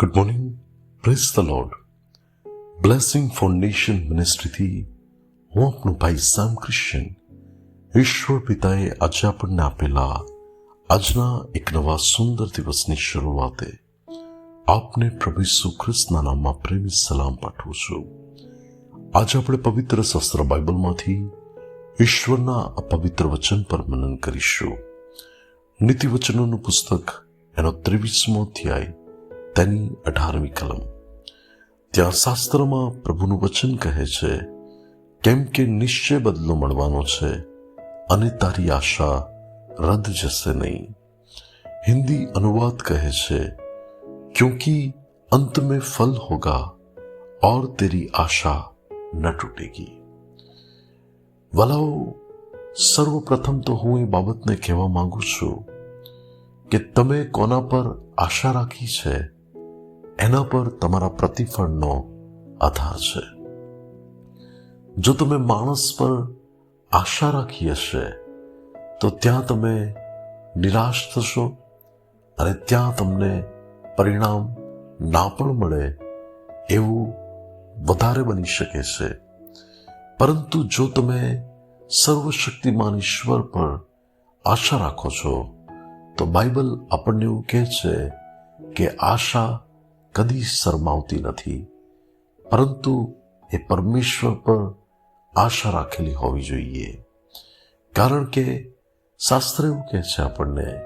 Good morning praise the lord blessing foundation મિનિસ્ટ્રીથી હું આપણું ભાઈ સામ ક્રિશ્ચન ઈશ્વર પિતાએ આજે આપણને આપેલા આજના એક નવા સુંદર દિવસની શરૂઆતે આપને પ્રભુ ઈસુ ખ્રિસ્તના નામમાં પ્રેમી સલામ પાઠવું છું આજે આપણે પવિત્ર શસ્ત્ર બાઇબલમાંથી ઈશ્વરના અપવિત્ર વચન પર મનન કરીશું નીતિ વચનોનું પુસ્તક એનો ત્રેવીસમો અધ્યાય તેની અઢારમી કલમ ત્યાં શાસ્ત્રમાં પ્રભુનું વચન કહે છે કેમ કે નિશ્ચય બદલો મળવાનો છે અને તારી આશા રદ જશે નહીં હિન્દી અનુવાદ કહે છે क्योंकि अंत में फल होगा और तेरी आशा न टूटेगी વલાઓ સર્વપ્રથમ તો હું એ બાબતને કહેવા માંગુ છું કે તમે કોના પર આશા રાખી છે એના પર તમારા પ્રતિફળનો આધાર છે. જો તમે માણસ પર આશા રાખી હશે, તો ત્યાં તમે નિરાશ થશો અને ત્યાં તમને પરિણામ ના પણ મળે એવું વધારે બની શકે છે. પરંતુ જો તમે સર્વશક્તિમાન ઈશ્વર પર આશા રાખો છો, તો બાઇબલ આપણને એવું કહે છે કે આશા કદી શરમાવતી નથી. પરંતુ એ પરમેશ્વર પર આશા રાખેલી હોવી જોઈએ. કારણ કે શાસ્ત્ર એવું કહે છે આપણને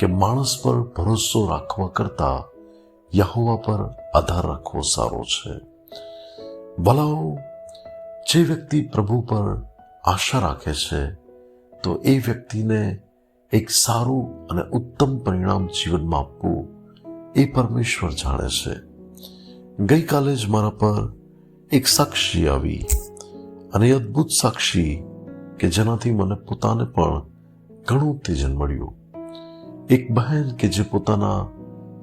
કે માણસ પર ભરોસો રાખવા કરતા યહોવા પર આધાર રાખવો સારો છે. ભલાઓ, જે વ્યક્તિ પ્રભુ પર આશા રાખે છે, તો એ વ્યક્તિને એક સારું અને ઉત્તમ પરિણામ જીવનમાં આપવું એ પરમેશ્વર જાણે છે. ગઈકાલે જ મારા પર એક સાક્ષી આવી અને અદ્ભુત સાક્ષી કે જેનાથી મને પોતાને પણ ઘણું ઉત્તેજન મળ્યું. એક બહેન કે જે પોતાના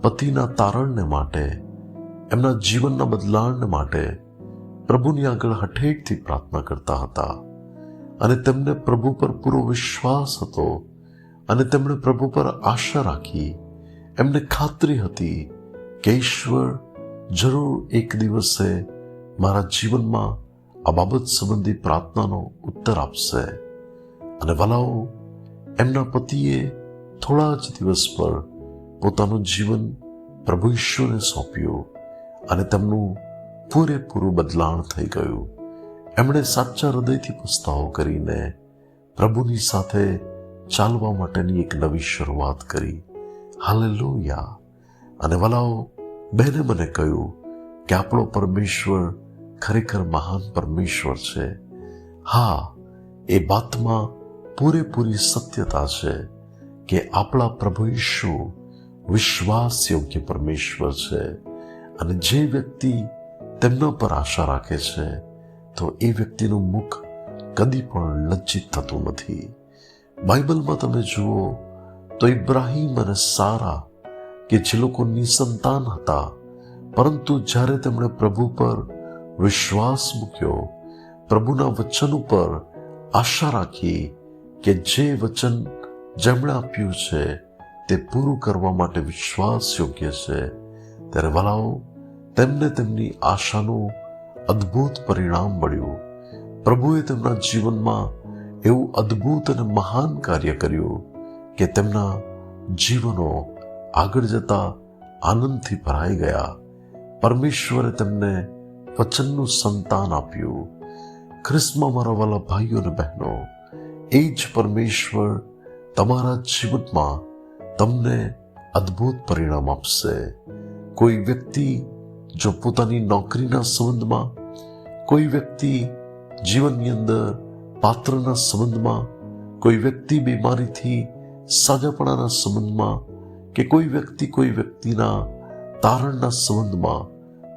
પતિના તારણને માટે, એમના જીવનના બદલાણને માટે પ્રભુની આગળ હઠેઠથી પ્રાર્થના કરતા હતા અને તેમને પ્રભુ પર પૂરો વિશ્વાસ હતો અને તેમણે પ્રભુ પર આશા રાખી એમને ખાતરી હતી કે ઈશ્વર જરૂર એક દિવસે મારા જીવનમાં આ બાબત સંબંધી પ્રાર્થનાનો ઉત્તર આપશે. અને વલાઓ, એમના પતિએ થોડા જ દિવસ પર પોતાનું જીવન પ્રભુ ઈશ્વરને સોંપ્યું અને તેમનું પૂરેપૂરું બદલાણ થઈ ગયું. એમણે સાચા હૃદયથી પસ્તાવો કરીને પ્રભુની સાથે ચાલવા માટેની એક નવી શરૂઆત કરી. હાલે અને વલાઓ બહેને મને કહ્યું કે આપણો પરમેશ્વર ખરેખર મહાન પરમેશ્વર છે. હા, એ વાતમાં પૂરેપૂરી સત્યતા છે કે આપણા પ્રભુ ઈશુ વિશ્વાસ યોગ્ય પરમેશ્વર છે. અને જે વ્યક્તિ તેમના પર આશા રાખે છે, તો એ વ્યક્તિનું મુખ કદી પણ લજ્જિત થતું નથી. બાઇબલમાં તમે જુઓ તો ઇબ્રાહિમ અને સારા કે જે લોકો નિસંતાન હતા, પરંતુ જ્યારે તેમણે પ્રભુ પર વિશ્વાસ મૂક્યો, પ્રભુના વચન ઉપર આશા રાખી કે જે વચન જેમણે આપ્યું છે, તે પૂરું કરવા માટે વિશ્વાસ યોગ્ય છે, ત્યારે વલાઓ, તેમને તેમની આશાનું અદ્ભુત પરિણામ મળ્યું. પ્રભુએ તેમના જીવનમાં એવું અદ્ભુત અને મહાન કાર્ય કર્યું. કે તેમના જીવનો આગળ જતા આનંદથી ભરાઈ ગયા. પરમેશ્વરે તેમને વચનનું સંતાન આપ્યું. ખ્રિસ્તમાં મારા વાલા ભાઈઓ અને બહેનો, એ જ પરમેશ્વર તમારા જીવનમાં તમને અદ્ભુત પરિણામ આપશે. કોઈ વ્યક્તિ જો પોતાની નોકરીના સંબંધમાં, કોઈ વ્યક્તિ જીવનની અંદર પાત્રના સંબંધમાં, કોઈ વ્યક્તિ બીમારીથી સાજાપણાના સંબંધમાં કે કોઈ વ્યક્તિ કોઈ વ્યક્તિના તારણના સંબંધમાં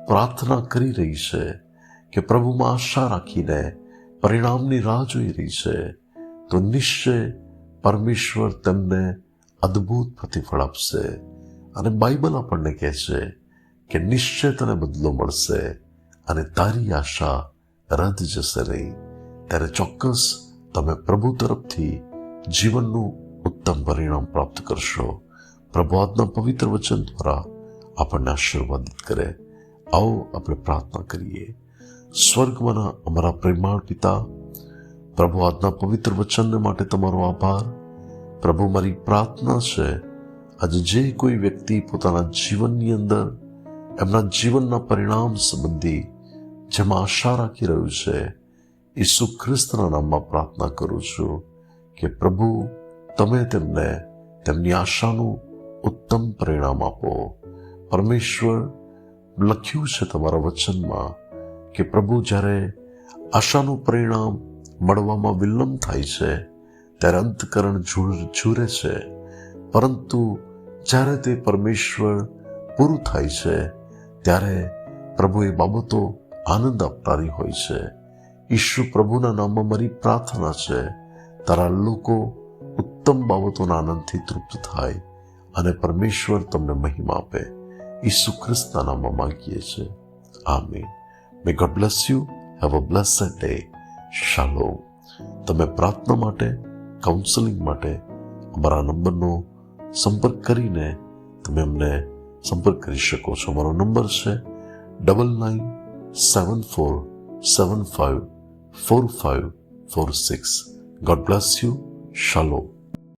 પ્રાર્થના કરી રહી છે કે પ્રભુમાં આશા રાખીને પરિણામની રાહ જોઈ રહી છે, તો નિશ્ચય પરમેશ્વર તેમને અદ્ભુત પ્રતિફળ આપશે. અને બાઇબલ આપણને કહે છે કે નિશ્ચય તને બદલો મળશે અને તારી આશા રદ જશે નહીં. ત્યારે ચોક્કસ તમે પ્રભુ તરફથી જીવનનું ઉત્તમ પરિણામ પ્રાપ્ત કરશો. પ્રભુ આજના પવિત્ર વચન દ્વારા આપણને આશીર્વાદિત કરે. આવો આપણે પ્રાર્થના કરીએ. સ્વર્ગમાંના અમારા પ્રેમાળ પિતા, પ્રભુ આજના પવિત્ર વચનને માટે તમારો આભાર. પ્રભુ, મારી પ્રાર્થના છે, આજે જે કોઈ વ્યક્તિ પોતાના જીવનની અંદર એમના જીવનના પરિણામ સંબંધી જેમાં આશા રાખી રહ્યું છે, ઈસુ ખ્રિસ્તના નામમાં પ્રાર્થના કરું છું કે પ્રભુ તમે તેમને તેમની આશાનું ઉત્તમ પરિણામ આપો. પરમેશ્વર લખ્યું છે તમારા વચનમાં કે પ્રભુ જ્યારે આશાનું પરિણામ મળવામાં વિલંબ થાય છે, ત્યારે અંતકરણ ઝૂરે છે. પરંતુ જ્યારે તે પરમેશ્વર પૂરું થાય છે, ત્યારે પ્રભુ એ બાબતો આનંદ આપનારી હોય છે. ઈશ્વર પ્રભુના નામમાં મારી પ્રાર્થના છે, તારા લોકો ઉત્તમ બાબતોના આનંદથી તૃપ્ત થાય અને પરમેશ્વર તમને મહિમા આપે. ઈસુ ખ્રિસ્તના નામમાં માંગીએ છીએ. આમીન. May God bless you have a blessed day શાલો તમે પ્રાર્થના માટે કાઉન્સેલિંગ માટે અમારા નંબરનો સંપર્ક કરીને તમે અમને સંપર્ક કરી શકો છો. અમારો નંબર છે double nine seven four seven five four five four six God bless you শালক